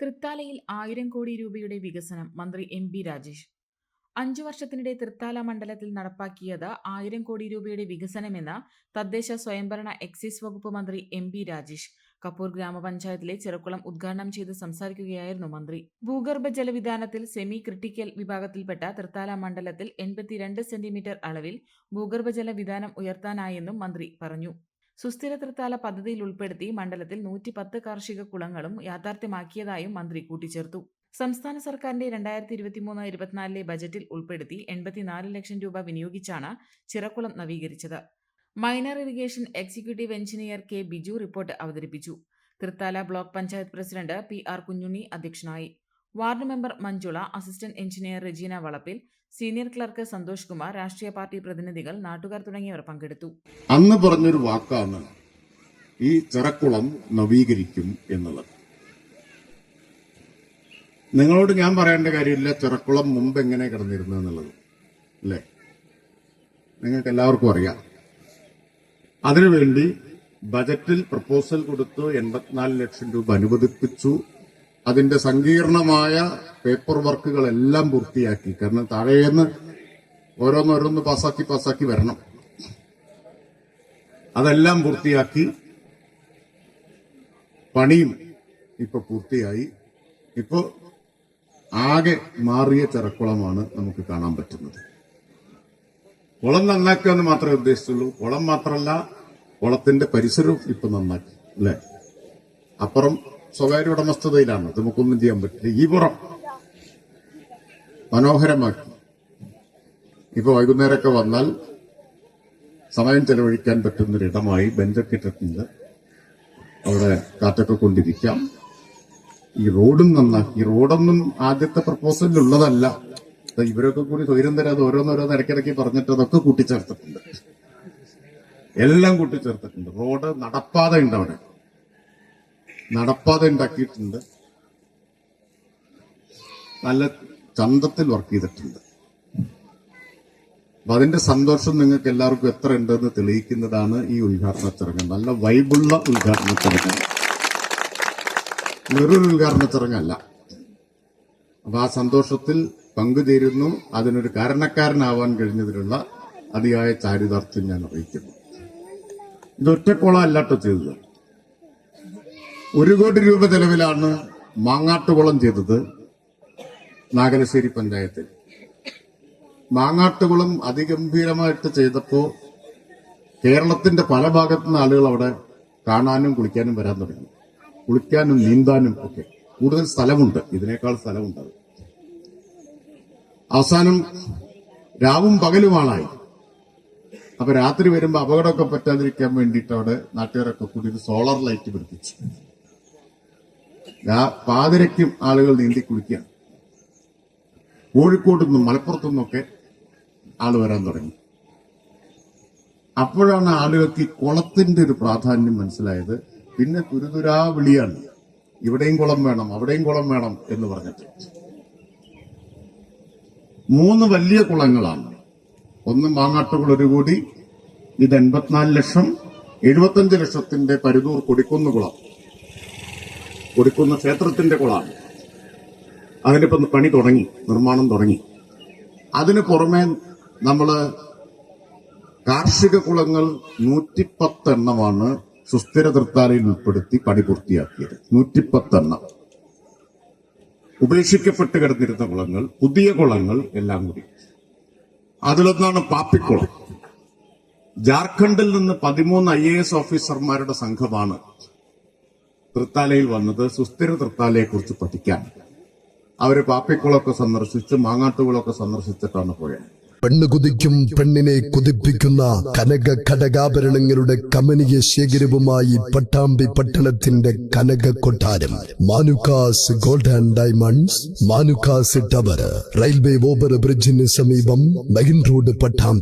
തൃത്താലയിൽ ആയിരം കോടി രൂപയുടെ വികസനം മന്ത്രി എം ബി രാജേഷ്. അഞ്ചു വർഷത്തിനിടെ തൃത്താല മണ്ഡലത്തിൽ നടപ്പാക്കിയത് ആയിരം കോടി രൂപയുടെ വികസനമെന്ന് തദ്ദേശ സ്വയംഭരണ എക്സൈസ് വകുപ്പ് മന്ത്രി എം ബി രാജേഷ്. കപ്പൂർ ഗ്രാമപഞ്ചായത്തിലെ ചെറുക്കുളം ഉദ്ഘാടനം ചെയ്ത് സംസാരിക്കുകയായിരുന്നു മന്ത്രി. ഭൂഗർഭ ജലവിധാനത്തിൽ സെമി ക്രിട്ടിക്കൽ വിഭാഗത്തിൽപ്പെട്ട തൃത്താല മണ്ഡലത്തിൽ എൺപത്തിരണ്ട് സെന്റിമീറ്റർ അളവിൽ ഭൂഗർഭജല വിധാനം ഉയർത്താനായെന്നും മന്ത്രി പറഞ്ഞു. സുസ്ഥിര തൃത്താല പദ്ധതിയിൽ ഉൾപ്പെടുത്തി മണ്ഡലത്തിൽ നൂറ്റി പത്ത് കാർഷിക കുളങ്ങളും യാഥാർത്ഥ്യമാക്കിയതായും മന്ത്രി കൂട്ടിച്ചേർത്തു. സംസ്ഥാന സർക്കാരിന്റെ രണ്ടായിരത്തി ഇരുപത്തിമൂന്ന് ഇരുപത്തിനാലിലെ ബജറ്റിൽ ഉൾപ്പെടുത്തി എൺപത്തിനാല് ലക്ഷം രൂപ വിനിയോഗിച്ചാണ് Chirakkulam നവീകരിച്ചത്. Minor irrigation executive engineer K Biju report അവതരിപ്പിച്ചു. Thrithala block panchayat president P R Kunhunni അധ്യക്ഷനായി. Ward member Manjula assistant engineer Regina Valappil senior clerk Santhosh Kumar രാഷ്ട്രീയ പാർട്ടി പ്രതിനിധികൾ നാട്ടുകാർ തുടങ്ങിയവർ പങ്കെടുത്തു. അന്ന് പറഞ്ഞൊരു വാക്കാണ് ഈ ചെറക്കുളം നവീകരിക്കും എന്നുള്ളത്. നിങ്ങളോട് ഞാൻ പറയേണ്ട കാര്യമില്ല ചെറക്കുളം മുമ്പ് എങ്ങനെ കിടന്നിരുന്നു എന്നുള്ളത് അല്ലേ? നിങ്ങൾക്ക് എല്ലാവർക്കും അറിയാം. അതിനുവേണ്ടി ബജറ്റിൽ പ്രപ്പോസൽ കൊടുത്തു എൺപത്തിനാല് ലക്ഷം രൂപ അനുവദിപ്പിച്ചു അതിന്റെ സങ്കീർണമായ പേപ്പർ വർക്കുകളെല്ലാം പൂർത്തിയാക്കി. കാരണം താഴേന്ന് ഓരോന്നോരോന്ന് പാസ്സാക്കി പാസ്സാക്കി വരണം. അതെല്ലാം പൂർത്തിയാക്കി പണിയും ഇപ്പൊ പൂർത്തിയായി. ഇപ്പോ ആകെ മാറിയ ചെറക്കുളമാണ് നമുക്ക് കാണാൻ പറ്റുന്നത്. കുളം നന്നാക്കുക എന്ന് മാത്രമേ ഉദ്ദേശിച്ചുള്ളൂ. കുളം മാത്രമല്ല കുളത്തിന്റെ പരിസരവും ഇപ്പൊ നന്നാക്കി അല്ലെ? അപ്പുറം സ്വകാര്യ ഉടമസ്ഥതയിലാണ്. നമുക്കൊന്നും ചെയ്യാൻ പറ്റില്ല. ഈ പുറം മനോഹരമാക്കി. ഇപ്പൊ വൈകുന്നേരമൊക്കെ വന്നാൽ സമയം ചെലവഴിക്കാൻ പറ്റുന്നൊരിടമായി ബന്ധക്കെട്ടിട്ടുണ്ട് അവിടെ കാറ്റൊക്കെ കൊണ്ടിരിക്കാം. ഈ റോഡും നന്നാക്കി. റോഡൊന്നും ആദ്യത്തെ പ്രപ്പോസലിൽ ഉള്ളതല്ല. ഇവരൊക്കെ കൂടി സ്വൈരം തരാതെ ഓരോന്നോരോന്ന് ഇടയ്ക്കിടയ്ക്ക് പറഞ്ഞിട്ട് അതൊക്കെ കൂട്ടിച്ചേർത്തിട്ടുണ്ട്. എല്ലാം കൂട്ടിച്ചേർത്തിട്ടുണ്ട്. റോഡ് നടപ്പാതെ ഉണ്ട് അവിടെ. നടപ്പാത ഉണ്ടാക്കിയിട്ടുണ്ട്. നല്ല ചന്തത്തിൽ വർക്ക് ചെയ്തിട്ടുണ്ട്. അപ്പൊ അതിന്റെ സന്തോഷം നിങ്ങൾക്ക് എല്ലാവർക്കും എത്ര ഉണ്ടെന്ന് തെളിയിക്കുന്നതാണ് ഈ ഉദ്ഘാടന ചടങ്ങ്. നല്ല വൈബുള്ള ഉദ്ഘാടന ചടങ്ങ്. വെറൊരു ഉദ്ഘാടന ചടങ്ങല്ല. അപ്പൊ ആ സന്തോഷത്തിൽ പങ്കുചേരുന്നു. അതിനൊരു കാരണക്കാരനാവാൻ കഴിഞ്ഞതിലുള്ള അതിയായ ചാരിതാർത്ഥ്യം ഞാൻ അറിയിക്കുന്നു. ഇത് ഒറ്റക്കോളം അല്ലാട്ടോ ചെയ്തത്. ഒരു കോടി രൂപ ചെലവിലാണ് മാങ്ങാട്ടുകുളം ചെയ്തത് നാഗലശ്ശേരി പഞ്ചായത്തിൽ. മാങ്ങാട്ടുകുളം അതിഗംഭീരമായിട്ട് ചെയ്തപ്പോ കേരളത്തിന്റെ പല ഭാഗത്തുനിന്ന് ആളുകൾ അവിടെ കാണാനും കുളിക്കാനും വരാൻ തുടങ്ങി. കുളിക്കാനും നീന്താനും ഒക്കെ. കൂടുതൽ സ്ഥലമുണ്ട്. ഇതിനേക്കാൾ സ്ഥലമുണ്ട്. അവസാനം രാവും പകലുമാണായി അപ്പൊ രാത്രി വരുമ്പോൾ അപകടമൊക്കെ പറ്റാതിരിക്കാൻ വേണ്ടിയിട്ട് അവിടെ നാട്ടുകാരൊക്കെ കൂടി ഒരു സോളാർ ലൈറ്റ് പിടിപ്പിച്ചു. രാ- പാതിരയ്ക്കും ആളുകൾ നീന്തി കുളിക്കുകയാണ്. കോഴിക്കോട് നിന്നും മലപ്പുറത്തു നിന്നൊക്കെ ആൾ വരാൻ തുടങ്ങി. അപ്പോഴാണ് ആളുകൾക്ക് ഈ കുളത്തിന്റെ ഒരു പ്രാധാന്യം മനസ്സിലായത്. പിന്നെ തുരുതുരാ വിളിയാണ്. ഇവിടെയും കുളം വേണം അവിടെയും കുളം വേണം എന്ന് പറഞ്ഞിട്ട്. മൂന്ന് വലിയ കുളങ്ങളാണ്. ഒന്ന് മാങ്ങാട്ടുകുളം ഒരു കോടി ഇത് എൺപത്തിനാല് ലക്ഷം എഴുപത്തഞ്ച് ലക്ഷത്തിന്റെ പരുതൂർ കൊടിക്കുന്ന് കുളം. കൊടിക്കുന്ന് ക്ഷേത്രത്തിന്റെ കുളമാണ്. അതിനിപ്പം പണി തുടങ്ങി നിർമ്മാണം തുടങ്ങി. അതിന് പുറമെ നമ്മൾ കാർഷിക കുളങ്ങൾ നൂറ്റിപ്പത്തെണ്ണമാണ് സുസ്ഥിര തൃത്താലയിൽ ഉൾപ്പെടുത്തി പണി പൂർത്തിയാക്കിയത്. നൂറ്റിപ്പത്തെണ്ണം. ഉപേക്ഷിക്കപ്പെട്ട് കിടന്നിരുന്ന കുളങ്ങൾ പുതിയ കുളങ്ങൾ എല്ലാം കൂടി. അതിലൊന്നാണ് പാപ്പിക്കുളം. ജാർഖണ്ഡിൽ നിന്ന് പതിമൂന്ന് ഐ ഓഫീസർമാരുടെ സംഘമാണ് തൃത്താലയിൽ വന്നത് സുസ്ഥിര തൃത്താലയെ കുറിച്ച് പഠിക്കാൻ. അവർ പാപ്പിക്കുളമൊക്കെ സന്ദർശിച്ച് മാങ്ങാട്ടുകളൊക്കെ സന്ദർശിച്ചിട്ടാണ് പോയത്. പെണ്ണ് കുതിക്കും പെണ്ണിനെ കുതിപ്പിക്കുന്ന കനക ഘടകാഭരണങ്ങളുടെ കമനീയ ശേഖരവുമായി പട്ടാമ്പി പട്ടണത്തിന്റെ കനക കൊട്ടാരം. Manukkas gold and diamonds Manukkas tower. Railway over ബ്രിഡ്ജിന് സമീപം മെയിൻ റോഡ് പട്ടാമ്പി.